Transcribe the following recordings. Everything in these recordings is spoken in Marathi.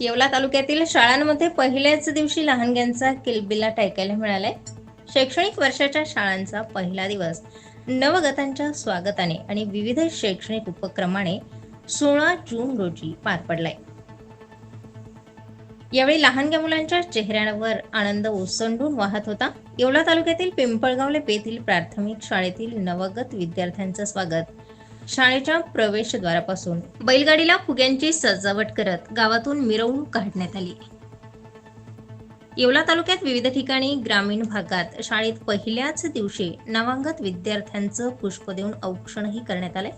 येवला तालुक्यातील शाळांमध्ये पहिल्याच दिवशी लहानग्यांचा किलबिलाट ऐकायला मिळालाय. शैक्षणिक वर्षाच्या शाळांचा पहिला दिवस नवगतांच्या स्वागताने आणि विविध शैक्षणिक उपक्रमाने सोळा जून रोजी पार पडलाय. यावेळी लहानग्या मुलांच्या चेहऱ्यावर आनंद ओसंडून वाहत होता. येवला तालुक्यातील पिंपळगाव लेप येथील प्राथमिक शाळेतील नवगत विद्यार्थ्यांचं स्वागत. शाळेच्या प्रवेशद्वारापासून बैलगाडीला फुग्यांची सजावट करत गावातून मिरवणूक काढण्यात आली. येवला तालुक्यात विविध ठिकाणी ग्रामीण भागात शाळेत पहिल्याच दिवशी नवांगत विद्यार्थ्यांचं पुष्प देऊन औक्षणही करण्यात आलंय.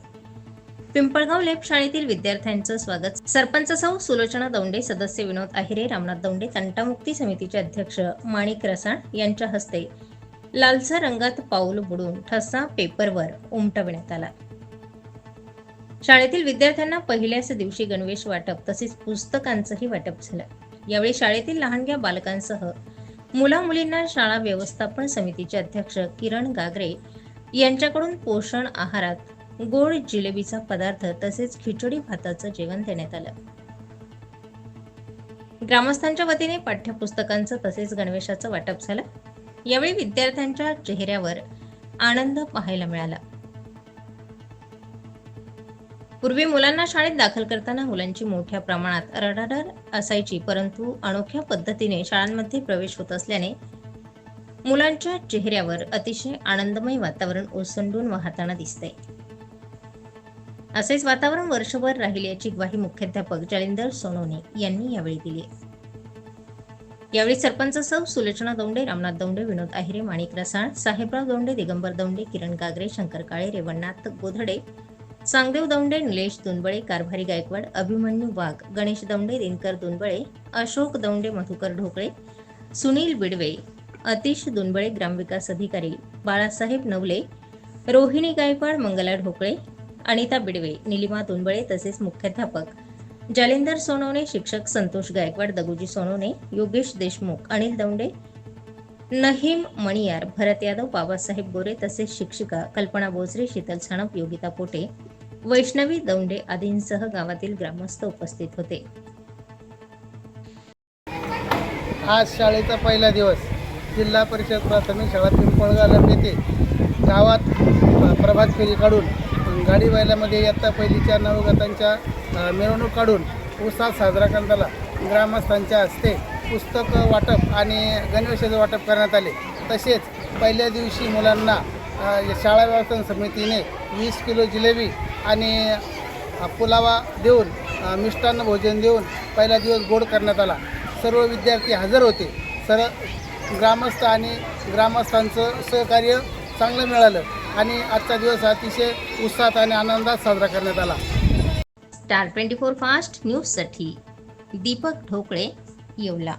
पिंपळगाव लेप शाळेतील विद्यार्थ्यांचं स्वागत. सरपंच सौ सुलोचना दौंडे सदस्य विनोद आहिरे रामनाथ दौंडे तंटामुक्ती समितीचे अध्यक्ष माणिक रसाळ यांच्या हस्ते लालसा रंगात पाऊल बुडून ठसा पेपरवर उमटविण्यात आला. शाळेतील विद्यार्थ्यांना पहिल्याच दिवशी गणवेश वाटप तसेच पुस्तकांचंही वाटप झालं. यावेळी शाळेतील लहानग्या बालकांसह मुला मुलींना शाळा व्यवस्थापन समितीचे अध्यक्ष किरण गागरे यांच्याकडून पोषण आहारात गोड जिलेबीचा पदार्थ तसेच खिचडी भाताचं जेवण देण्यात आलं. ग्रामस्थांच्या वतीने पाठ्यपुस्तकांचं तसेच गणवेशाचं वाटप झालं. यावेळी विद्यार्थ्यांच्या चेहऱ्यावर आनंद पाहायला मिळाला. पूर्वी मुलांना शाळेत दाखल करताना मुलांची मोठ्या प्रमाणात रडारड असायची परंतु अनोख्या पद्धतीने शाळांमध्ये प्रवेश होत असल्याने मुलांच्या चेहऱ्यावर अतिशय आनंदमय वातावरण ओसंडून वाहताना दिसते. असेच वातावरण वर्षभर राहील याची ग्वाही मुख्याध्यापक जालिंदर सोनोने यांनी यावेळी दिली. यावेळी सरपंच सौ सुलोचना दौंडे रामनाथ दौंडे विनोद आहिरे माणिक रसाळ साहेबराव दौंडे दिगंबर दौंडे किरण गागरे शंकर काळे रेवणनाथ गोधडे सांगदेव दौंडे निलेश दुनबळे कारभारी गायकवाड अभिमन्यू वाघ गणेश दौंडे दिनकर दुनबळे अशोक दौंडे मधुकर ढोकळे सुनील बिडवे अतिश दुनबळे ग्रामविकास अधिकारी बाळासाहेब नवले रोहिणी गायकवाड मंगला ढोकळे अनिता बिडवे निलिमा दुनबळे तसेच मुख्याध्यापक जालिंदर सोनवणे शिक्षक संतोष गायकवाड दगुजी सोनवणे योगेश देशमुख अनिल दौंडे नहीम मणियार भरत यादव बाबासाहेब गोरे तसेच शिक्षिका कल्पना बोचरे शीतल साणप योगिता पोटे वैष्णवी दौंडे आदींसह गावातील ग्रामस्थ उपस्थित होते. आज शाळेचा पहिला दिवस. जिल्हा परिषद प्राथमिक शाळा पिंपळगाव येथे गावात प्रभात फेरी काढून गाडी बैलामध्ये इयत्ता पहिलीच्या नवगतांच्या मिरवणूक काढून उत्साह साजरा करण्यात आला ग्रामस्थांच्या हस्ते पुस्तक वाटप आणि गणवेशाचं वाटप करण्यात आले. तसेच पहिल्या दिवशी मुलांना शाळा व्यवस्थापन समितीने वीस किलो जिलेबी आणि पुलावा देऊन मिष्टान्न भोजन देऊन पहिला दिवस गोड करण्यात आला. सर्व विद्यार्थी हजर होते. सर ग्रामस्थ आणि ग्रामस्थांचं सहकार्य चांगलं मिळालं आणि आजचा दिवस अतिशय उत्साहात आणि आनंदात साजरा करण्यात आला. स्टार ट्वेंटी फोर फास्ट न्यूजसाठी दीपक ढोकळे येवला.